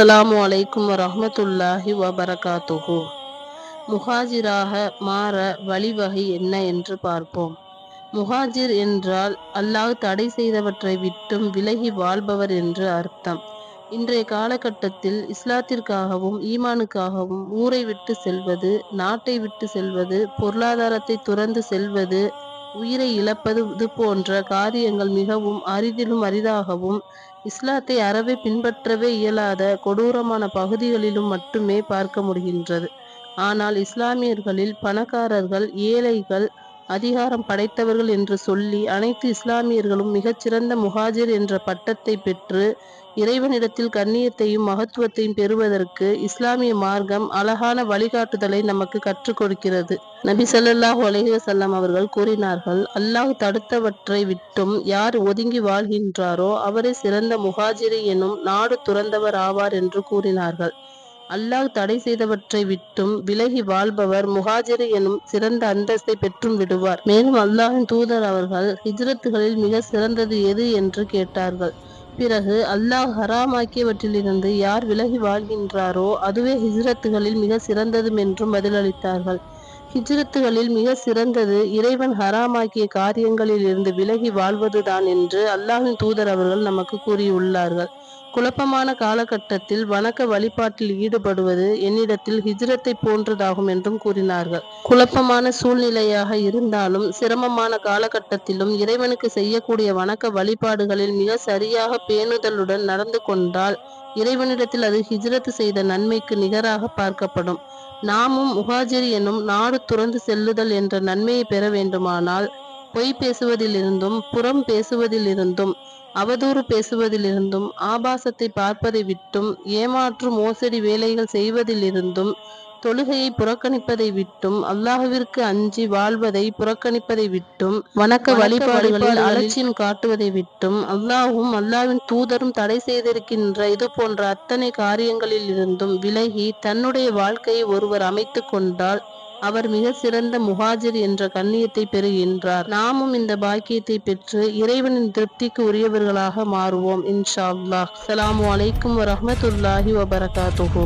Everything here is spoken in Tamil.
அஸ்லாம் வலைக்கும் வரமத்துல்லாஹி வபரகாத்துகு முஹாஜிராக மாற வழிவகை என்ன என்று பார்ப்போம். முஹாஜிர் என்றால் அல்லாஹ் தடை செய்தவற்றை விட்டும் விலகி வாழ்பவர் என்று அர்த்தம். இன்றைய காலகட்டத்தில் இஸ்லாத்திற்காகவும் ஈமானுக்காகவும் ஊரை விட்டு செல்வது நாட்டை விட்டு செல்வது பொருளாதாரத்தை துறந்து செல்வது உயிரை இழப்பது இது போன்ற காரியங்கள் மிகவும் அரிதிலும் அரிதாகவும் இஸ்லாத்தை அறவே பின்பற்றவே இயலாத கொடூரமான பகுதிகளிலும் மட்டுமே பார்க்க முடிகின்றது. ஆனால் இஸ்லாமியர்களில் பணக்காரர்கள் ஏழைகள் அதிகாரம் படைத்தவர்கள் என்று சொல்லி அனைத்து இஸ்லாமியர்களும் மிகச்சிறந்த முஹாஜிர் என்ற பட்டத்தை பெற்று இறைவனிடத்தில் கண்ணியத்தையும் மகத்துவத்தையும் பெறுவதற்கு இஸ்லாமிய மார்க்கம் அழகான வழிகாட்டுதலை நமக்கு கற்றுக் கொடுக்கிறது. நபி ஸல்லல்லாஹு அலைஹி அவர்கள் கூறினார்கள் அல்லாஹ் தடுத்தவற்றை விட்டும் யார் ஒதுங்கி வாழ்கின்றாரோ அவரே சிறந்த முஹாஜிரி எனும் நாடு துறந்தவர் ஆவார் என்று கூறினார்கள். அல்லாஹ் தடை செய்தவற்றை விட்டும் விலகி வாழ்பவர் முஹாஜிர் எனும் சிறந்த அந்தஸ்தை பெற்றும் விடுவார். மேலும் அல்லாஹின் தூதர் அவர்கள் ஹிஜ்ரத்துகளில் மிக சிறந்தது எது என்று கேட்டார்கள். பிறகு அல்லாஹ் ஹராமாக்கியவற்றிலிருந்து யார் விலகி வாழ்கின்றாரோ அதுவே ஹிஜ்ரத்துகளில் மிக சிறந்ததும் என்றும் பதிலளித்தார்கள். ஹிஜ்ரத்துகளில் மிக சிறந்தது இறைவன் ஹராமாக்கிய காரியங்களில் இருந்து விலகி வாழ்வதுதான் என்று அல்லாஹின் தூதர் அவர்கள் நமக்கு கூறியுள்ளார்கள். குழப்பமான காலகட்டத்தில் வணக்க வழிபாட்டில் ஈடுபடுவது என்னிடத்தில் ஹிஜ்ரத்தை போன்றதாகும் என்றும் கூறினார்கள். குழப்பமான சூழ்நிலையாக இருந்தாலும் சிரமமான காலகட்டத்திலும் இறைவனுக்கு செய்யக்கூடிய வணக்க வழிபாடுகளில் மிக சரியாக பேணுதலுடன் நடந்து கொண்டால் இறைவனிடத்தில் அது ஹிஜ்ரத் செய்த நன்மைக்கு நிகராக பார்க்கப்படும். நாமும் முஹாஜிர் எனும் நாடு துறந்து செல்லுதல் என்ற நன்மையை பெற வேண்டுமானால் பொய் பேசுவதிலிருந்தும் புறம் பேசுவதிலிருந்தும் அவதூறு பேசுவதிலிருந்தும் ஆபாசத்தை பார்ப்பதை விட்டும் ஏமாற்று மோசடி வேலைகள் செய்வதிலிருந்தும் தொழுகையை புறக்கணிப்பதை விட்டும் அல்லாஹுவிற்கு அஞ்சி வாழ்வதை புறக்கணிப்பதை விட்டும் வணக்க வழிபாடுகளில் அலட்சியம் காட்டுவதை விட்டும் அல்லாஹும் அல்லாவின் தூதரும் தடை செய்திருக்கின்ற இது போன்ற அத்தனை காரியங்களில் இருந்தும் விலகி தன்னுடைய வாழ்க்கையை ஒருவர் அமைத்து கொண்டால் அவர் மிக சிறந்த முஹாஜிர் என்ற கண்ணியத்தை பெறுகின்றார். நாமும் இந்த பாக்கியத்தை பெற்று இறைவனின் திருப்திக்கு உரியவர்களாக மாறுவோம் இன்ஷா அல்லாஹ். அலாம் வலைக்கம் வரமத்துல்லாஹி வபரகாத்துஹு.